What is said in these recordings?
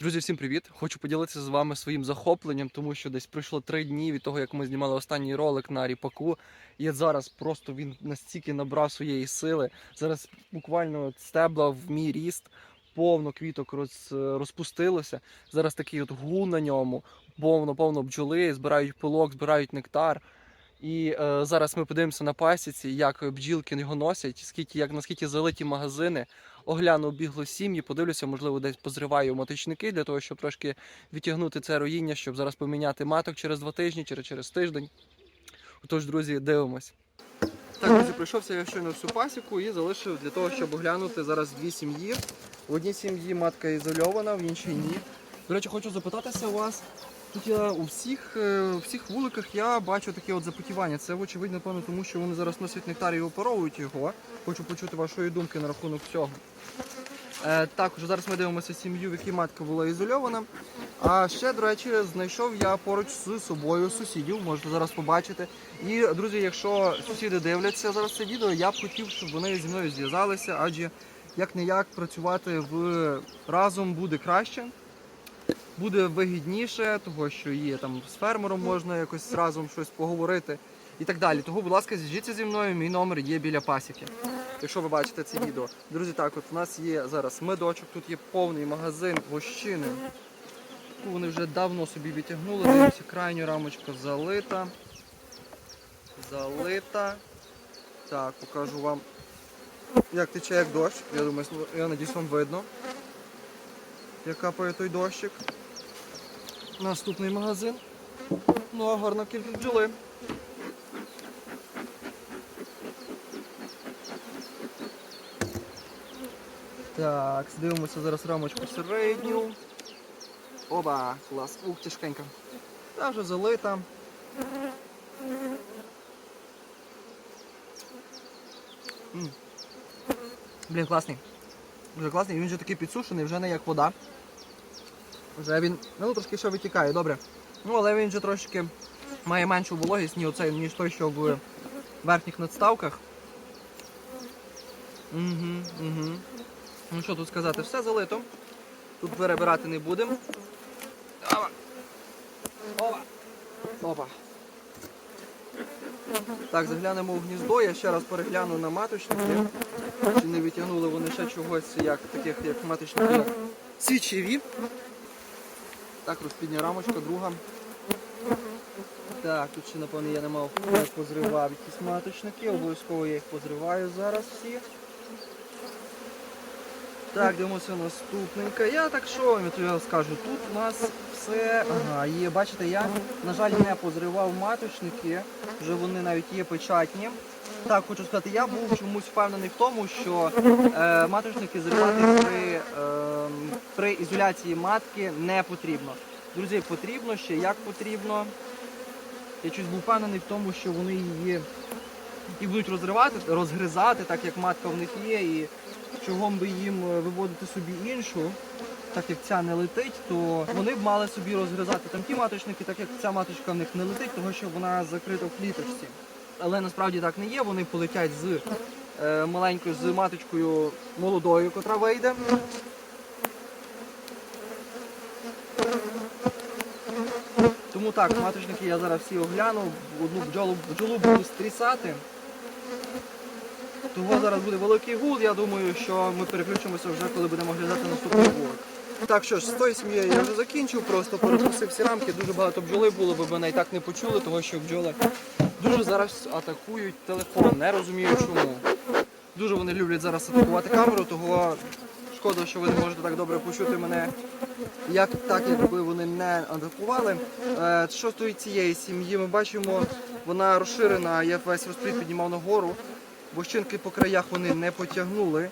Друзі, всім привіт! Хочу поділитися з вами своїм захопленням, тому що десь пройшло три дні від того, як ми знімали останній ролик на ріпаку. І зараз просто він настільки набрав своєї сили. Зараз буквально стебла в мій ріст, повно квіток роз, розпустилося. Зараз такий от гул на ньому, повно, повно бджоли, збирають пилок, збирають нектар. І е, зараз ми подивимося на пасіці, як бджілки його носять, скільки, як наскільки залиті магазини. Огляну бігло сім'ї, подивлюся, можливо, десь позриваю маточники для того, щоб трошки відтягнути це роїння, щоб зараз поміняти маток через два тижні, через, через тиждень. Отож, друзі, дивимось. Так, друзі, пройшовся я щойно всю пасіку і залишив для того, щоб оглянути зараз дві сім'ї. В одній сім'ї матка ізольована, в іншій ні. До речі, хочу запитатися у вас. Я у всіх, е, у всіх вуликах я бачу таке от запотівання. Це очевидно, напевно, тому що вони зараз носять нектар і опаровують його. Хочу почути вашої думки на рахунок цього. Е, також зараз ми дивимося сім'ю, в якій матка була ізольована. А ще, до речі, знайшов я поруч з собою сусідів, можете зараз побачити. І, друзі, якщо сусіди дивляться зараз це відео, я б хотів, щоб вони зі мною зв'язалися, адже як не як працювати в разом буде краще. Буде вигідніше, того що є там з фермером можна якось разом щось поговорити і так далі. Того, будь ласка, зв'яжіться зі мною, мій номер є біля пасіки. Якщо ви бачите це відео. Друзі, так, от у нас є зараз медочок, тут є повний магазин вощини. Ну, Вони вже давно собі відтягнули. Дивіться, крайня рамочка залита. Залита. Так, покажу вам, як тече як дощ. Я думаю, я надіюсь, вам видно. Як капає той дощик. Наступний магазин. Ну, а гарна кількість бджоли. Так, дивимося зараз рамочку середню. Оба, клас. Ух, тяжкенька. Та вже залита. Блін, класний. Дуже класний, він вже такий підсушений, вже не як вода. Вже він ну, трошки ще витікає, добре. Ну, але він вже трошки має меншу вологість, ніж оцей, ніж той, що в верхніх надставках. Угу, угу. Ну що тут сказати, все залито. Тут перебирати не будемо. Опа. Опа. Опа. Так, заглянемо у гніздо, я ще раз перегляну на маточники. Чи не витягнули вони ще чогось, як таких як маточники, свічеві. Так, розпідня рамочка, друга. Так, тут ще, напевно, я не мав не позривав якісь маточники, обов'язково я їх позриваю зараз всі. Так, дивимося наступненька. Я так що вам я скажу, тут у нас все. Ага, є, бачите, я, на жаль, не позривав маточники, вже вони навіть є печатні. Так, хочу сказати, я був чомусь впевнений в тому, що е, маточники зривати при, е, при ізоляції матки не потрібно. Друзі, потрібно ще як потрібно. Я щось був впевнений в тому, що вони її і будуть розривати, розгризати, так як матка в них є, і чого би їм виводити собі іншу, так як ця не летить, то вони б мали собі розгризати там ті маточники, так як ця маточка в них не летить, тому що вона закрита в кліточці. Але насправді так не є, вони полетять з е, маленькою з маточкою молодою, котра вийде. Тому так, маточники я зараз всі огляну, одну бджолу, бджолу буду стрісати. Того зараз буде великий гул, я думаю, що ми переключимося вже, коли будемо оглядати наступний вулик. Так що ж, з тою сім'єю я вже закінчив, просто перепустив всі рамки, дуже багато бджоли було, ви мене і так не почули, того що бджоли дуже зараз атакують телефон, не розумію чому. Дуже вони люблять зараз атакувати камеру, того шкода, що ви не можете так добре почути мене, як так, якби вони не атакували. Е, Що стоїть цієї сім'ї, ми бачимо, вона розширена, я весь розплід піднімав нагору. Вощинки по краях вони не потягнули.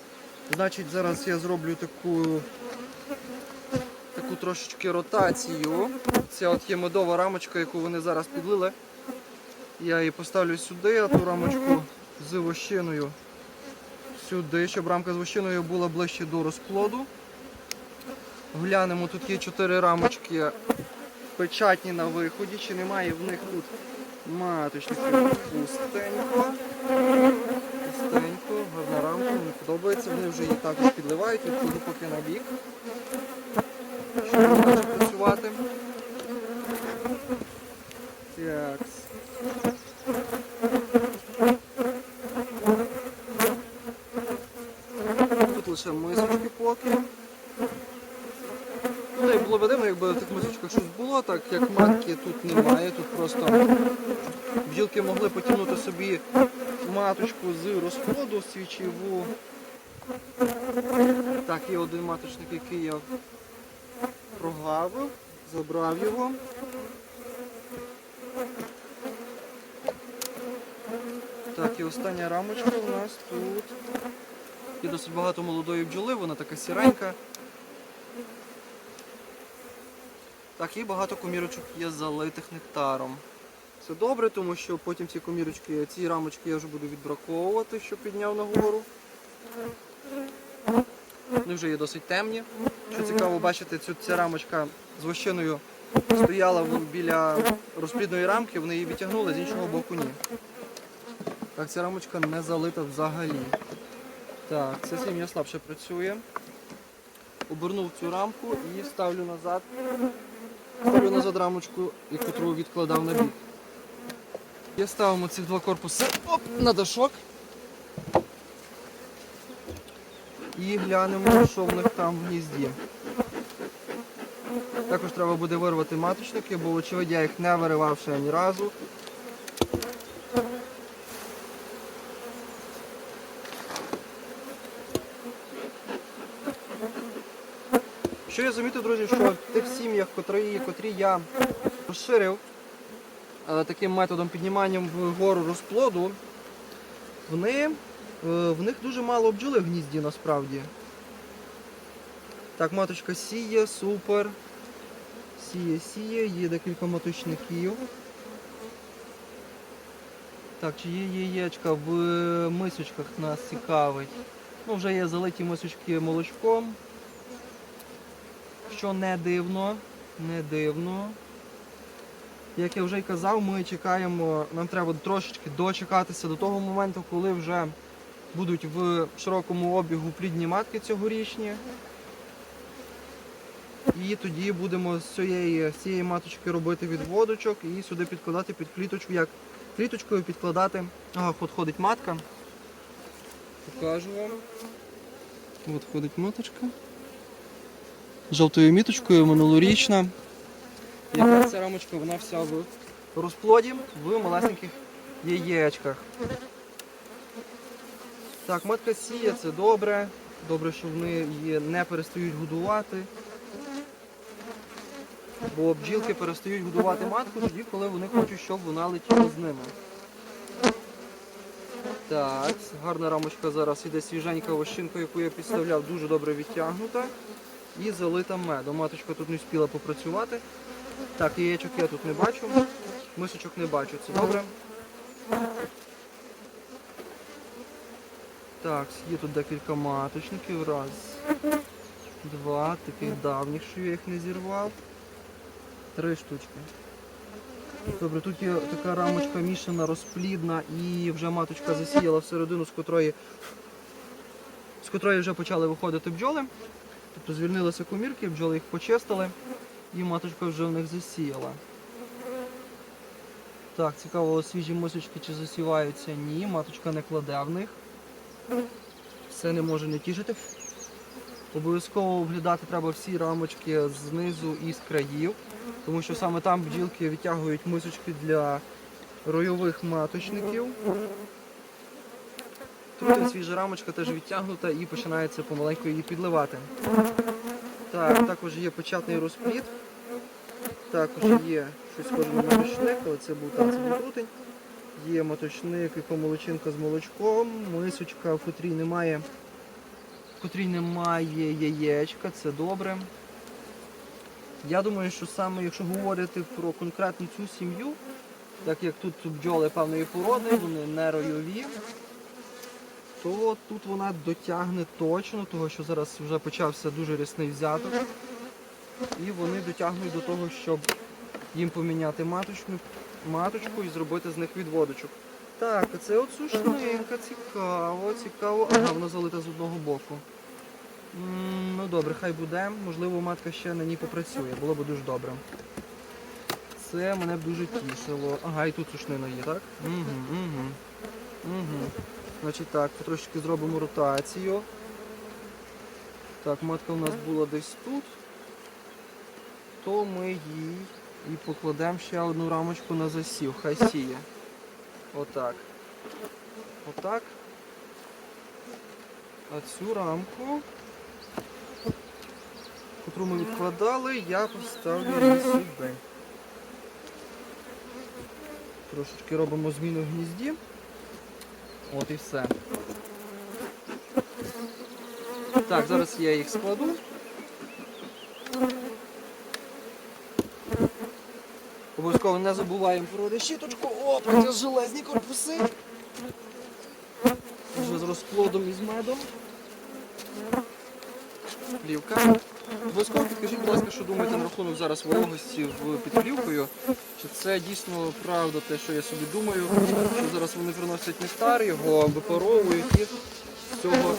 Значить, зараз я зроблю таку таку трошечки ротацію. Це от є медова рамочка, яку вони зараз підлили. Я її поставлю сюди, ту рамочку з вощиною сюди, щоб рамка з вощиною була ближче до розплоду. Глянемо, тут є чотири рамочки печатні на виході, чи немає в них тут маточників пустенько. Пустенько, гарна рамка, мені подобається, вони вже її також підливають, відкладу поки на бік. Почне працювати. Так. Тут лише мисочки поки. Ну, і було б якби в тих мисочках щось було, так як матки тут немає, тут просто бджілки могли потягнути собі маточку з розплоду свічіву. Так, є один маточник, який я прогавив, забрав його. Так, і остання рамочка у нас тут. Є досить багато молодої бджоли, вона така сіренька. Так, і багато комірочок є залитих нектаром. Це добре, тому що потім ці комірочки, ці рамочки я вже буду відбраковувати, що підняв нагору. Вони вже є досить темні. Що цікаво, бачите, цю ця рамочка з вощиною стояла біля розплідної рамки, вони її відтягнули, з іншого боку ні. Так, ця рамочка не залита взагалі. Так, ця сім'я слабше працює. Обернув цю рамку і ставлю назад. Ставлю назад рамочку, яку відкладав на бік. І ставимо ці два корпуси оп, на дашок. І глянемо, що в них там в гнізді. Також треба буде вирвати маточники, бо очевидь я їх не виривав ще ні разу. Що я замітив, друзі, що в тих сім'ях, котрі, котрі я розширив е, таким методом піднімання вгору розплоду, вони, е, в них дуже мало бджоли в гнізді насправді. Так, маточка сіє, супер. Сіє, сіє, є декілька маточників. Так, чи є яєчка в мисочках нас цікавить. Ну, вже є залиті мисочки молочком. Що не дивно, не дивно. Як я вже й казав, ми чекаємо, нам треба трошечки дочекатися до того моменту, коли вже будуть в широкому обігу плідні матки цьогорічні. І тоді будемо з цієї, з цієї маточки робити відводочок і сюди підкладати під кліточку, як кліточкою підкладати. Ага, от ходить матка. Покажу вам. От ходить маточка. Жовтою міточкою, минулорічна. Яка ця рамочка, вона вся в розплоді, в малесеньких яєчках. Так, матка сіє, це добре. Добре, що вони її не перестають годувати. Бо бджілки перестають годувати матку тоді, коли вони хочуть, щоб вона летіла з ними. Так, гарна рамочка зараз іде свіженька вощинка, яку я підставляв, дуже добре відтягнута. І залита медом. Маточка тут не встигла попрацювати. Так, яєчок я тут не бачу, мисочок не бачу, це добре. Так, є тут декілька маточників. Раз, два, таких давніх, що я їх не зірвав. Три штучки. Добре, тут є така рамочка мішана, розплідна і вже маточка засіяла всередину, з котрої, з котрої вже почали виходити бджоли. Тобто звільнилися комірки, бджоли їх почистили і маточка вже в них засіяла. Так, цікаво, свіжі мисочки чи засіваються? Ні, маточка не кладе в них. Все не може не тішити. Обов'язково оглядати треба всі рамочки знизу і з країв, тому що саме там бджілки відтягують мисочки для ройових маточників. Тут свіжа рамочка теж відтягнута і починається помаленьку її підливати. Так, також є початний розплід. Також є щось схоже на моточник, але це був там це. Є моточник і помолочинка з молочком, мисочка, в котрій немає, в котрій немає яєчка, це добре. Я думаю, що саме якщо говорити про конкретну цю сім'ю, так як тут бджоли певної породи, вони не ройові, то тут вона дотягне точно, того що зараз вже почався дуже рясний взяток. І вони дотягнуть до того, щоб їм поміняти маточку, маточку і зробити з них відводочок. Так, це от сушнинка, цікаво, цікаво. Ага, вона залита з одного боку. Ну добре, хай буде. Можливо, матка ще на ній попрацює, було б дуже добре. Це мене б дуже тішило. Ага, і тут сушнина є, так? Угу, угу. Угу. Значить так, потрошки зробимо ротацію. Так, матка у нас була десь тут. То ми їй і покладемо ще одну рамочку на засів. Хай сіє. Отак. Отак. А цю рамку, яку ми відкладали, я поставлю її сюди. Трошечки робимо зміну в гнізді. От і все. Так, зараз я їх складу. Обов'язково не забуваємо про решіточку. О, це железні корпуси. Вже з розплодом і з медом. Плівка. Обов'язково підкажіть, будь ласка, що думаєте на рахунок зараз вологості в під плівкою. Чи це дійсно правда те, що я собі думаю, що зараз вони приносять нектар, його випаровують і з цього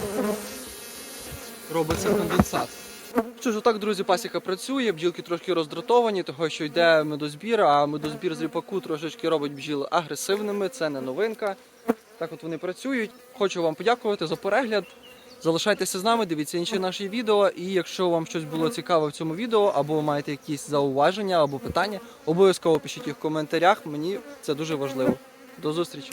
робиться конденсат. Що ж, отак, друзі, пасіка працює, бджілки трошки роздратовані, того що йде медозбір, а медозбір з ріпаку трошечки робить бджіл агресивними, це не новинка. Так от вони працюють. Хочу вам подякувати за перегляд. Залишайтеся з нами, дивіться інші наші відео. І якщо вам щось було цікаве в цьому відео, або маєте якісь зауваження або питання, обов'язково пишіть їх в коментарях. Мені це дуже важливо. До зустрічі!